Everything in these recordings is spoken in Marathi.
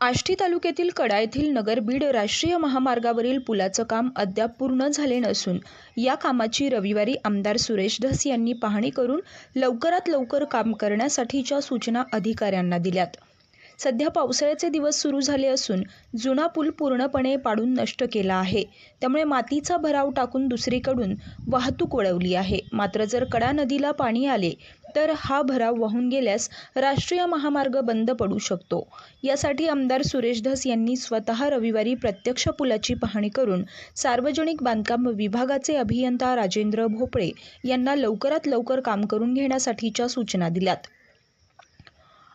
आष्टी तालुक्यातील कडा येथील नगर-बीड राष्ट्रीय महामार्गावरील पुलाचं काम अद्याप पूर्ण झाले नसून या कामाची रविवारी आमदार सुरेश धस यांनी पाहणी करून लवकरात लवकर काम करण्यासाठीच्या सूचना अधिकाऱ्यांना दिल्यात. सध्या पावसाळ्याचे दिवस सुरू झाले असून जुना पूल पूर्णपणे पाडून नष्ट केला आहे. त्यामुळे मातीचा भराव टाकून दुसरीकडून वाहतूक वळवली आहे. मात्र जर कडा नदीला पाणी आले तर हा भराव वाहून गेल्यास राष्ट्रीय महामार्ग बंद पडू शकतो. यासाठी आमदार सुरेश धस यांनी स्वतः रविवारी प्रत्यक्ष पुलाची पाहणी करून सार्वजनिक बांधकाम विभागाचे अभियंता राजेंद्र भोपळे यांना लवकरात लवकर काम करून घेण्यासाठीच्या सूचना दिल्यात.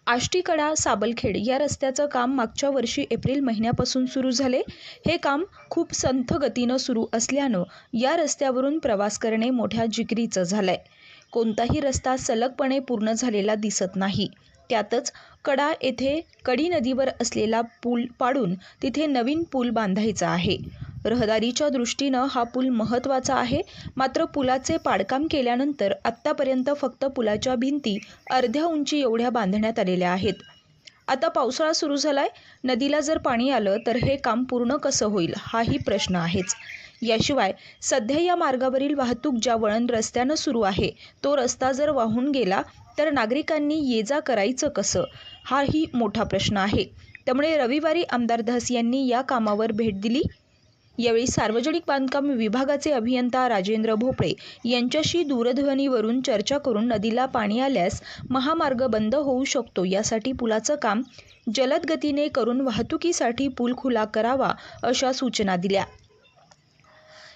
आष्टीकडा साबलखेड या रस्त्याचं काम मागच्या वर्षी एप्रिल महिन्यापासून सुरू झाले. हे काम खूप संथ गतीनं सुरू असल्यानं या रस्त्यावरून प्रवास करणे मोठ्या जिक्रीचं झालं आहे कोणताही रस्ता सलगपणे पूर्ण झालेला दिसत नाही. त्यातच कडा येथे कडी नदीवर असलेला पूल पाडून तिथे नवीन पूल बांधायचा आहे. रहदारीच्या दृष्टीनं हा पूल महत्त्वाचा आहे मात्र पुलाचे पाडकाम केल्यानंतर आत्तापर्यंत फक्त पुलाच्या भिंती अर्ध्या उंची एवढ्या बांधण्यात आलेल्या आहेत. आता पावसाळा सुरू झालाय नदीला जर पाणी आलं तर हे काम पूर्ण कसं होईल हाही प्रश्न आहेच. याशिवाय सध्या या मार्गावरील वाहतूक ज्या वळण रस्त्यानं सुरू आहे तो रस्ता जर वाहून गेला तर नागरिकांनी ये जा करायचं कसं? हाही मोठा प्रश्न आहे. त्यामुळे रविवारी आमदार धस यांनी या कामावर भेट दिली. यावेळी सार्वजनिक बांधकाम विभागाचे अभियंता राजेंद्र भोपळे यांच्याशी दूरध्वनीवरून चर्चा करून नदीला पाणी आल्यास महामार्ग बंद होऊ शकतो यासाठी पुलाचं काम जलद गतीने करून वाहतुकीसाठी पूल खुला करावा अशा सूचना दिल्या.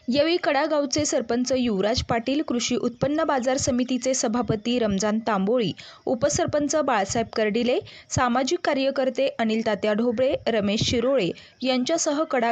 यावेळी कडागावचे सरपंच युवराज पाटील कृषी उत्पन्न बाजार समितीचे सभापती रमजान तांबोळी उपसरपंच बाळासाहेब कर्डिले सामाजिक कार्यकर्ते अनिल तात्या ढोबळे रमेश शिरोळे यांच्यासह कडा